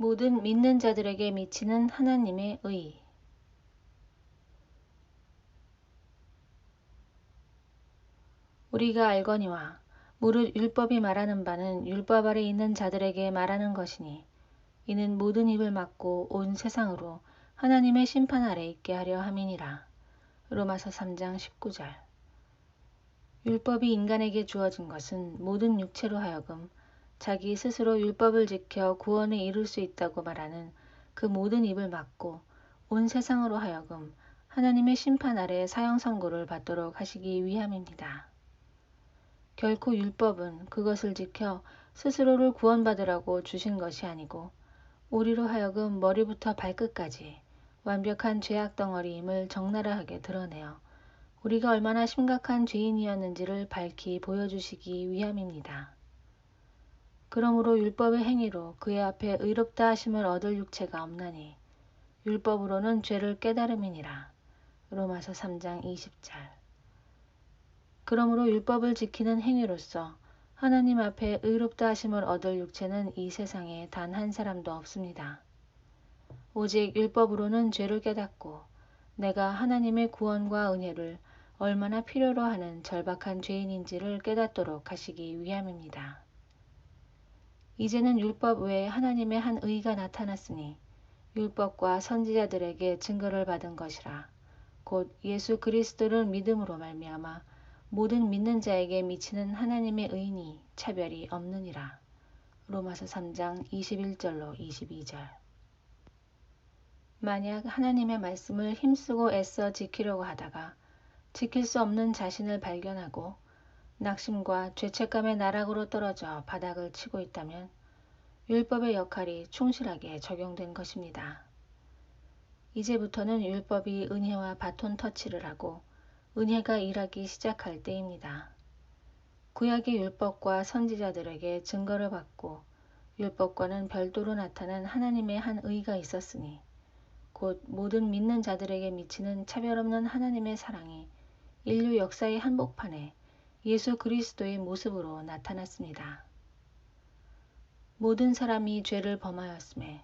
모든 믿는 자들에게 미치는 하나님의 의. 우리가 알거니와 무릇 율법이 말하는 바는 율법 아래 있는 자들에게 말하는 것이니 이는 모든 입을 막고 온 세상으로 하나님의 심판 아래 있게 하려 함이니라. 로마서 3장 19절 율법이 인간에게 주어진 것은 모든 육체로 하여금 자기 스스로 율법을 지켜 구원에 이룰 수 있다고 말하는 그 모든 입을 막고 온 세상으로 하여금 하나님의 심판 아래 사형 선고를 받도록 하시기 위함입니다. 결코 율법은 그것을 지켜 스스로를 구원받으라고 주신 것이 아니고 우리로 하여금 머리부터 발끝까지 완벽한 죄악 덩어리임을 적나라하게 드러내어 우리가 얼마나 심각한 죄인이었는지를 밝히 보여주시기 위함입니다. 그러므로 율법의 행위로 그의 앞에 의롭다 하심을 얻을 육체가 없나니 율법으로는 죄를 깨달음이니라. 로마서 3장 20절 그러므로 율법을 지키는 행위로서 하나님 앞에 의롭다 하심을 얻을 육체는 이 세상에 단 한 사람도 없습니다. 오직 율법으로는 죄를 깨닫고 내가 하나님의 구원과 은혜를 얼마나 필요로 하는 절박한 죄인인지를 깨닫도록 하시기 위함입니다. 이제는 율법 외에 하나님의 한 의가 나타났으니 율법과 선지자들에게 증거를 받은 것이라 곧 예수 그리스도를 믿음으로 말미암아 모든 믿는 자에게 미치는 하나님의 의니 차별이 없느니라. 로마서 3장 21절로 22절. 만약 하나님의 말씀을 힘쓰고 애써 지키려고 하다가 지킬 수 없는 자신을 발견하고 낙심과 죄책감의 나락으로 떨어져 바닥을 치고 있다면 율법의 역할이 충실하게 적용된 것입니다. 이제부터는 율법이 은혜와 바톤 터치를 하고 은혜가 일하기 시작할 때입니다. 구약의 율법과 선지자들에게 증거를 받고 율법과는 별도로 나타난 하나님의 한 의가 있었으니 곧 모든 믿는 자들에게 미치는 차별 없는 하나님의 사랑이 인류 역사의 한복판에 예수 그리스도의 모습으로 나타났습니다. 모든 사람이 죄를 범하였음에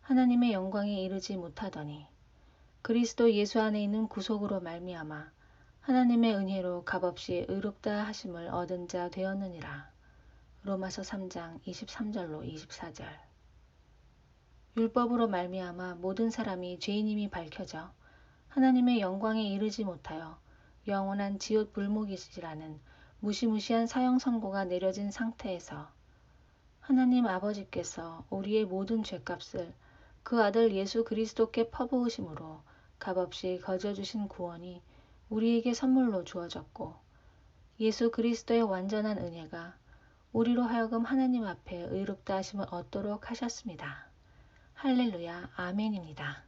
하나님의 영광에 이르지 못하더니 그리스도 예수 안에 있는 구속으로 말미암아 하나님의 은혜로 값없이 의롭다 하심을 얻은 자 되었느니라. 로마서 3장 23절로 24절. 율법으로 말미암아 모든 사람이 죄인임이 밝혀져 하나님의 영광에 이르지 못하여 영원한 지옥 불목이시라는 무시무시한 사형 선고가 내려진 상태에서 하나님 아버지께서 우리의 모든 죄값을 그 아들 예수 그리스도께 퍼부으심으로 값없이 거저 주신 구원이 우리에게 선물로 주어졌고 예수 그리스도의 완전한 은혜가 우리로 하여금 하나님 앞에 의롭다 하심을 얻도록 하셨습니다. 할렐루야 아멘입니다.